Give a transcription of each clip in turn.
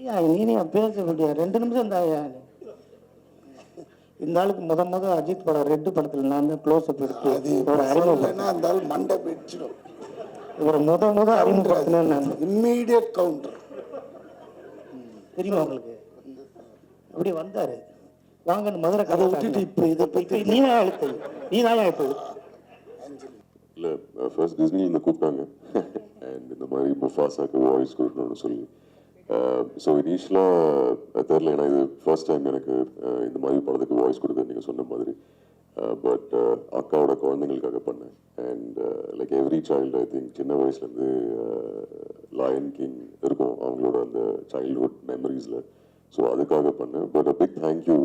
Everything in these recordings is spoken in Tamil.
இல்லையா நீனே பேச முடியாது ரெண்டு நிமிஷம் தாயா இந்த ஆளுக்கு முத முத அஜித் படம் ரெட்டு படத்தில் நான் தான் க்ளோஸ் அப் எடுத்து ஒரு அறிமுகம் அந்த ஆள் மண்டை பிடிச்சிடும். இவரை முத முத அறிமுகப்படுத்தினேன் நான் இம்மீடியட் கவுண்டர் தெரியுமா உங்களுக்கு? அப்படி வந்தாரு. வாங்கன்னு மதுரை அதை விட்டுட்டு இப்போ இதை பத்தி நீ தான் அழுத்து நீ தான் இப்போ இல்லை ஃபர்ஸ்ட் டிஸ்னிலேருந்து கூப்பிட்டாங்க. அண்ட் இந்த மாதிரி முஃபாசாக்கு வாய்ஸ் கொடுக்கணும்னு சொல்லி. ஸோ இனிஷியலாக தெரில ஏன்னா இது ஃபர்ஸ்ட் டைம் எனக்கு uh, இந்த மாதிரி படத்துக்கு வாய்ஸ் கொடுக்க நீங்கள் சொன்ன மாதிரி uh, பட் uh, அக்காவோட குழந்தைங்களுக்காக பண்ணேன். And like every child I think சின்ன வயசுலேருந்து லயன் கிங் இருக்கும். அவங்களோட அந்த சைல்ட்ஹுட் மெமரிஸில் ஸோ அதுக்காக பண்ணேன். But a big thank you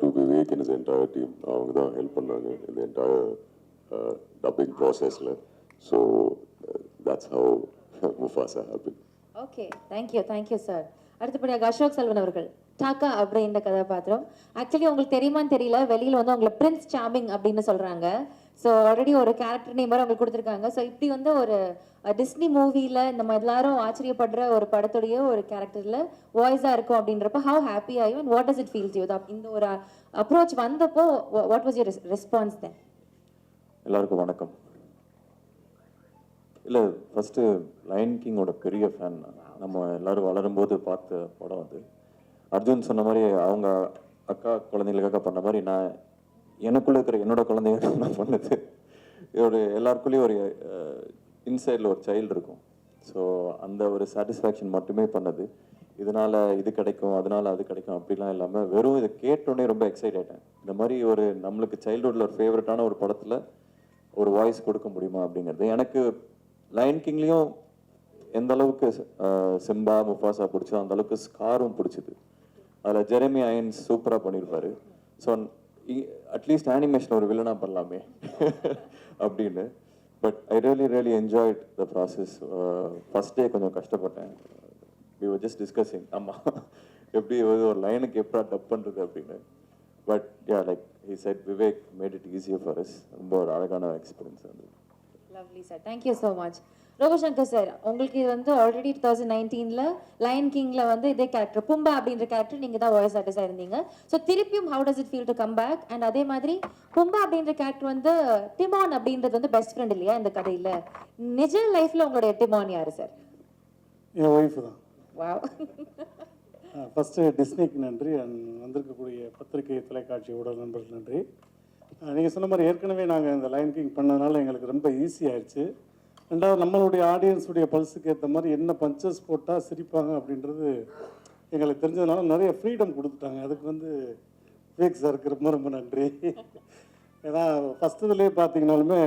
to Vivek and his entire team அவங்க தான் ஹெல்ப் பண்ணாங்க இந்த என்டையர் டப்பிங் ப்ராசஸில் so that's how Mufasa happen okay thank you thank you sir அடுத்தபடியாக அசோக் செல்வன் அவர்கள். டாக்கா அப்படின்ற கதாபாத்திரம். ஆக்சுவலி உங்களுக்கு தெரியுமான்னு தெரியல. வெளியில் வந்து உங்களை பிரின்ஸ் சாமிங் அப்படின்னு சொல்கிறாங்க ஸோ ஆல்ரெடி ஒரு கேரக்டர் நேம் மாதிரி உங்களுக்கு கொடுத்துருக்காங்க. ஸோ இப்படி வந்து ஒரு டிஸ்னி மூவியில் நம்ம எல்லாரும் ஆச்சரியப்படுற ஒரு படத்துடைய ஒரு கேரக்டரில் வாய்ஸாக இருக்கும் அப்படின்றப்ப ஹவு ஹாப்பி ஆகும் and what does it feel you இந்த ஒரு அப்ரோச் வந்தப்போ what was your response then எல்லாருக்கும் வணக்கம். இல்லை ஃபஸ்ட்டு லயன் கிங்கோட பெரிய ஃபேன் நம்ம எல்லாரும் வளரும்போது பார்த்த படம் அது. அர்ஜுன் சொன்ன மாதிரி அவங்க அக்கா குழந்தைகளுக்காக பண்ண மாதிரி நான் எனக்குள்ளே இருக்கிற என்னோட குழந்தைகளுக்கு நான் பண்ணது. ஒரு எல்லாருக்குள்ளேயும் ஒரு இன்சைடில் ஒரு சைல்டு இருக்கும். ஸோ அந்த ஒரு சாட்டிஸ்ஃபேக்ஷன் மட்டுமே பண்ணது. இதனால் இது கிடைக்கும் அதனால் அது கிடைக்கும் அப்படிலாம் இல்லாமல் வெறும் இதை கேட்டோடனே ரொம்ப எக்ஸைட் ஆகிட்டேன் இந்த மாதிரி ஒரு நம்மளுக்கு சைல்டுஹுட்டில் ஒரு ஃபேவரட்டான ஒரு படத்தில் ஒரு வாய்ஸ் கொடுக்க முடியுமா அப்படிங்கிறது எனக்கு லயன் கிங்லேயும் எந்த அளவுக்கு சிம்பா முஃபாசா பிடிச்சோ அந்த அளவுக்கு ஸ்காரும் பிடிச்சிது. அதில் ஜெரமி அயன்ஸ் சூப்பராக பண்ணியிருப்பாரு ஸோ அட்லீஸ்ட் அனிமேஷன் ஒரு வில்லனாக பண்ணலாமே அப்படின்னு. But I really really enjoyed the process first day கொஞ்சம் கஷ்டப்பட்டேன். வி were ஜஸ்ட் டிஸ்கஸிங் ஆமாம் எப்படி ஒரு லைனுக்கு எப்படா டப் பண்ணுறது அப்படின்னு. But yeah like he said Vivek made it easier for us ரொம்ப ஒரு அழகான எக்ஸ்பீரியன்ஸ் இருந்தது lovely sir thank you so much Robo Shankar sir உங்களுக்கு இது வந்து ஆல்ரெடி டூ தௌசண்ட் நைன்டீனில் லயன் கிங்கில் வந்து இதே கேரக்டர் பும்பா அப்படின்ற கேரக்டர் நீங்கள் தான் வாய்ஸ் ஆர்டிஸ்டாக இருந்தீங்க. ஸோ திருப்பியும் how does it feel to come back and அதே மாதிரி பும்பா அப்படின்ற கேரக்டர் வந்து டிமான் அப்படின்றது வந்து பெஸ்ட் ஃப்ரெண்ட் இல்லையா இந்த கதையில்? நிஜ லைஃப்பில் உங்களுடைய டிமான் யார் சார் என் ஒய்ஃபு தான். வாவ் ஃபஸ்ட்டு டிஸ்னிக்கு நன்றி. and வந்திருக்கக்கூடிய பத்திரிகை தொலைக்காட்சி ஊடக நண்பர்கள் நன்றி. நீங்கள் சொன்ன மாதிரி ஏற்கனவே நாங்கள் இந்த லைன் கிங் பண்ணதுனால எங்களுக்கு ரொம்ப ஈஸி ஆயிடுச்சு. ரெண்டாவது நம்மளுடைய ஆடியன்ஸுடைய பல்ஸுக்கு ஏற்ற மாதிரி என்ன பஞ்சஸ் போட்டால் சிரிப்பாங்க அப்படின்றது எங்களுக்கு தெரிஞ்சதுனால நிறைய ஃப்ரீடம் கொடுத்துட்டாங்க. அதுக்கு வந்து விவேக் சாருக்கு ரொம்ப ரொம்ப நன்றி. ஏன்னா ஃபஸ்ட் இதுலேயே பார்த்தீங்கனாலுமே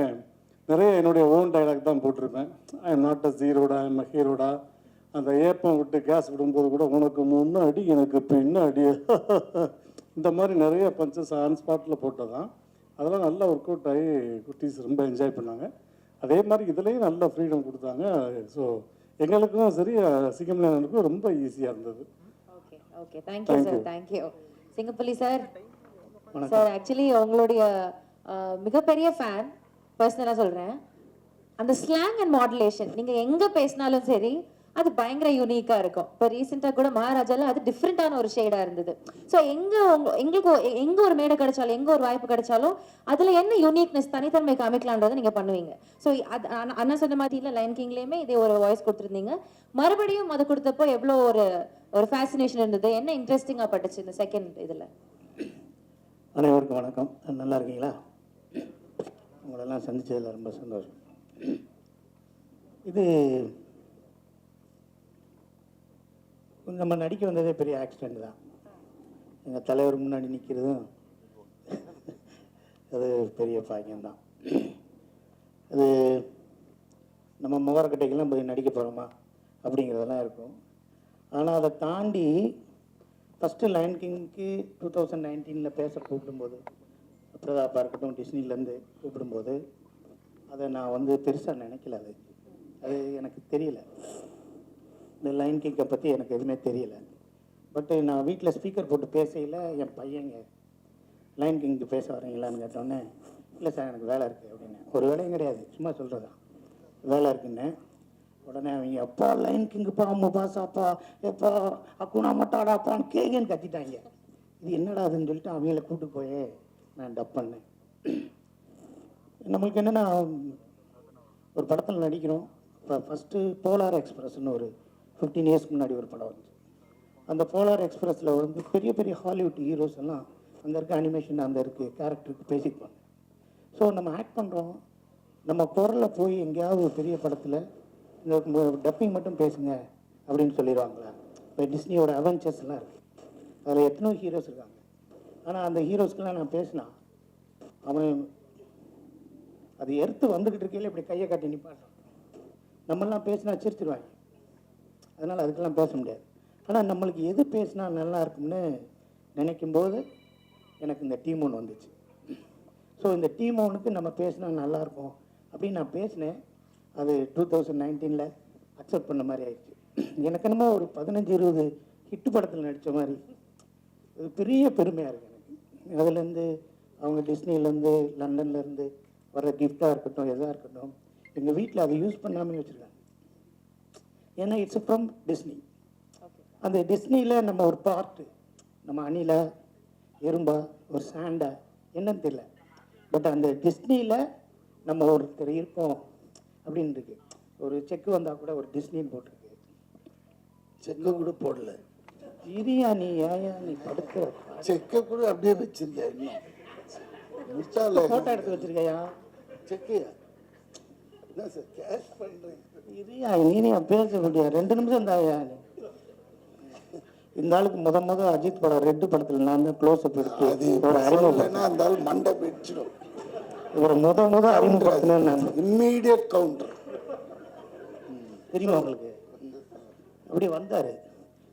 நிறைய என்னுடைய ஓன் டைலாக் தான் போட்டிருப்பேன். ஐ எம் நாட் அ ஜீரோடா ஐ எம் அ ஹீரோடா அந்த ஏப்பம் விட்டு கேஸ் விடும்போது கூட உனக்கு முன்னாடி எனக்கு பின்னாடி. இந்த மாதிரி நிறைய பஞ்சஸ் ஆன் ஸ்பாட்டில் போட்டதான் அதெல்லாம் நல்லா ஒர்க் அவுட் ஆகி குட்டீஸ் ரொம்ப என்ஜாய் பண்ணாங்க. அதே மாதிரி இதுலேயும் நல்ல ஃப்ரீடம் கொடுத்தாங்க. ஸோ எங்களுக்கும் சரி சிங்கம்லேனுக்கும் ரொம்ப ஈஸியாக இருந்தது. Okay okay thank you sir thank you Singapalli sir sir actually உங்களுடைய மிகப்பெரிய ஃபேன் பர்சனலாக சொல்கிறேன் அந்த ஸ்லாங் அண்ட் மாடுலேஷன் நீங்கள் எங்கே பேசினாலும் சரி அது பயங்கர யூனிக்காக இருக்கும். இப்போ ரீசெண்டாக கூட மகாராஜால அது டிஃப்ரெண்ட்டான ஒரு ஷேடாக இருந்தது. ஸோ எங்கே உங்க எங்களுக்கு எங்கே ஒரு மேடை கிடைச்சாலும் எங்கே ஒரு வாய்ப்பு கிடைச்சாலும் அதில் என்ன யூனிக்னஸ் தனித்தன்மை காமிக்கலான்றதை நீங்கள் பண்ணுவீங்க. ஸோ அது அண்ணா- சொன்ன மாதிரி இல்லை லைன் கிங்லேயுமே இதே ஒரு வாய்ஸ் கொடுத்துருந்தீங்க. மறுபடியும் அது கொடுத்தப்போ எவ்வளோ ஒரு ஒரு ஃபேசினேஷன் இருந்தது? என்ன இன்ட்ரெஸ்டிங்காக பட்டுச்சு இந்த செகண்ட் இதில்? அனைவருக்கும் வணக்கம். நல்லா இருக்கீங்களா? உங்களெல்லாம் சந்திச்சதில் ரொம்ப சந்தோஷம். இது நம்ம நடிக்க வந்ததே பெரிய ஆக்சிடெண்ட் தான். எங்கள் தலைவர் முன்னாடி நிற்கிறதும் அது பெரிய பாக்கியம்தான் அது நம்ம முகரக்கட்டைக்கெல்லாம் போய் நடிக்க போகிறோமா அப்படிங்கிறதெல்லாம் இருக்கும். ஆனால் அதை தாண்டி ஃபஸ்ட்டு லயன் கிங்க்கு டூ தௌசண்ட் நைன்டீனில் பேச கூப்பிடும்போது பிரதாப்பாக இருக்கட்டும் டிஸ்னிலேருந்து கூப்பிடும்போது அதை நான் வந்து பெருசாக நினைக்கல அது. அது எனக்கு தெரியல. இந்த லைன் கிங்கை பற்றி எனக்கு எதுவுமே தெரியல. பட்டு நான் வீட்டில் ஸ்பீக்கர் போட்டு பேசையில் என் பையங்க லைன் கிங்க்கு பேச வரீங்களான்னு கேட்டோன்னே இல்லை சார் எனக்கு வேலை இருக்குது அப்படின்னு. ஒரு வேலையும் கிடையாது சும்மா சொல்கிறதா வேலை இருக்குன்னு. உடனே அவங்க அப்பா லைன் கிங்குப்பா முபாசாப்பா எப்பா அக்குனா மட்டாடாப்பான்னு கேகன்னு கத்திட்டாங்க. இது என்னடா அதுன்னு சொல்லிட்டு அவங்கள கூட்டு போய் நான் டப் பண்ணேன். நம்மளுக்கு என்னென்னா ஒரு படத்தில் நடிக்கிறோம். இப்போ ஃபஸ்ட்டு போலார் எக்ஸ்பிரஸ்னு ஒரு ஃபிஃப்டீன் இயர்ஸ்க்கு முன்னாடி ஒரு படம் வந்துச்சு. அந்த போலார் எக்ஸ்பிரஸில் வந்து பெரிய பெரிய ஹாலிவுட் ஹீரோஸ் எல்லாம் அங்கே இருக்க அனிமேஷன் அந்த இருக்கு கேரக்டருக்கு பேசிப்பாங்க. ஸோ நம்ம ஆக்ட் பண்ணுறோம் நம்ம குரலில் போய் எங்கேயாவது ஒரு பெரிய படத்தில் இந்த டப்பிங் மட்டும் பேசுங்க அப்படின்னு சொல்லிடுவாங்களா. இப்போ டிஸ்னியோட அவெஞ்சர்ஸ்லாம் இருக்குது அதில் எத்தனோ ஹீரோஸ் இருக்காங்க. ஆனால் அந்த ஹீரோஸ்க்கெலாம் நான் பேசினா அவன் அது எடுத்து வந்துக்கிட்டு இருக்கையில இப்படி கையை காட்டி நிப்பாட்டான் நம்மெல்லாம் பேசினா சிரிச்சிருவாங்க. அதனால் அதுக்கெல்லாம் பேச முடியாது. ஆனால் நம்மளுக்கு எது பேசினா நல்லா இருக்கும்னு நினைக்கும்போது எனக்கு இந்த டீம் ஒன்று வந்துச்சு. ஸோ இந்த டீம் ஒன்றுக்கு நம்ம பேசினா நல்லாயிருக்கும் அப்படின்னு நான் பேசினேன். அது டூ தௌசண்ட் நைன்டீனில் அக்செப்ட் பண்ண மாதிரி ஆயிடுச்சு. எனக்கு என்னமோ ஒரு பதினஞ்சு இருபது ஹிட்டு படத்தில் நடித்த மாதிரி. இது பெரிய பெருமையாக இருக்குது எனக்கு. அதுலேருந்து அவங்க டிஸ்னிலேருந்து லண்டன்லேருந்து வர கிஃப்டாக இருக்கட்டும் எதாக இருக்கட்டும் எங்கள் வீட்டில் அதை யூஸ் பண்ணாமே வச்சுருக்காங்க. ஏன்னா இட்ஸ் ஃப்ரம் டிஸ்னி அந்த டிஸ்னியில் நம்ம ஒரு பார்ட்டு நம்ம அணில எறும்பா ஒரு சாண்டா என்னன்னு தெரியல. பட் அந்த டிஸ்னியில் நம்ம ஒருத்தர் இருக்கோம் அப்படின்னு இருக்கு ஒரு செக் வந்தால் கூட ஒரு டிஸ்னின்னு போட்டிருக்கு. செக்க கூட போடல. இரியா நீ ஏயா நீ படுக்க செக்க கூட அப்படியே வச்சிருக்கியா இன்னும்? ஃபோட்டோ எடுத்து வச்சிருக்கையா? செக்கையா என்ன சார் கேஷ் பண்றேன் இரியா நீ பேச ரெண்டு நிமிஷம் தாயா இந்த ஆளுக்கு முத முத அஜித் படம் ரெட்டு படத்தில் நான் தான் க்ளோஸ் அப் எடுத்து ஒரு அறிமுகம் அந்த ஆள் மண்டை பிடிச்சிடும். இவரை முத முத அறிமுகப்படுத்தினேன் நான். இம்மீடியட் கவுண்டர் தெரியுமா உங்களுக்கு? அப்படி வந்தாரு.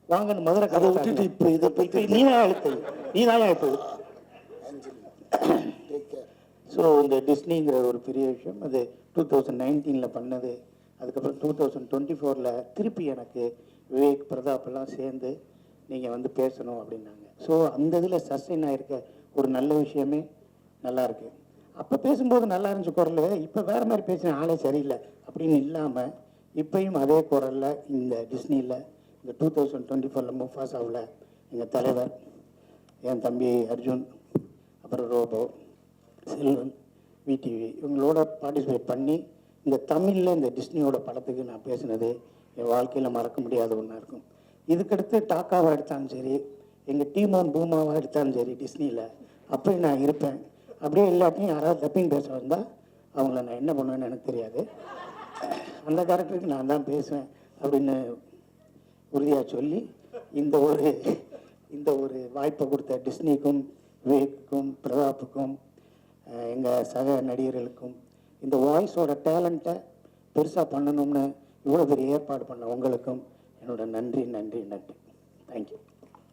வாங்கன்னு மதுரை அதை விட்டுட்டு இப்போ இதை பத்தி நீ தான் அழுத்தது நீ தான் அழுத்தது ஸோ இந்த டிஸ்னிங்கிற ஒரு பெரிய விஷயம் அது டூ தௌசண்ட் நைன்டீனில் பண்ணது. அதுக்கப்புறம் டூ தௌசண்ட் டுவெண்ட்டி ஃபோரில் திருப்பி எனக்கு விவேக் பிரதாப் எல்லாம் சேர்ந்து நீங்கள் வந்து பேசணும் அப்படின்னாங்க. ஸோ அந்த இதில் சஸ்டெயின் ஆகிருக்க ஒரு நல்ல விஷயமே நல்லா இருக்கு. அப்போ பேசும்போது நல்லா இருந்துச்சு குரல். இப்போ வேறு மாதிரி பேசின ஆளே சரியில்லை அப்படின்னு இல்லாமல் இப்பயும் அதே குரலில் இந்த டிஸ்னியில் இந்த டூ தௌசண்ட் டுவெண்ட்டி ஃபோரில் முஃபாசாவில் எங்கள் தலைவர் என் தம்பி அர்ஜுன் அப்புறம் ரோபோ செல்வன் விடிவி இவங்களோட பார்ட்டிசிபேட் பண்ணி இந்த தமிழில் இந்த டிஸ்னியோட படத்துக்கு நான் பேசினது என் வாழ்க்கையில் மறக்க முடியாத ஒன்றா இருக்கும். இதுக்கடுத்து டாக்காவாக எடுத்தாலும் சரி எங்கள் டீமான் பூமாவாக எடுத்தாலும் சரி டிஸ்னியில் அப்படி நான் இருப்பேன். அப்படியே எல்லாத்தையும் யாராவது டப்பிங் பேச வந்தால் அவங்கள நான் என்ன பண்ணுவேன்னு எனக்கு தெரியாது. அந்த கேரக்டருக்கு நான் தான் பேசுவேன் அப்படின்னு உறுதியாக சொல்லி இந்த ஒரு இந்த ஒரு வாய்ப்பை கொடுத்த டிஸ்னிக்கும் விவேக்குக்கும் பிரதாப்புக்கும் எங்கள் சக நடிகர்களுக்கும் இந்த வாய்ஸோட டேலண்ட்டை பெருசாக பண்ணணும்னு இவ்வளோ பெரிய ஏற்பாடு பண்ண உங்களுக்கும் என்னோட நன்றி நன்றி நன்றி. Thank you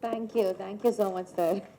thank you thank you so much sir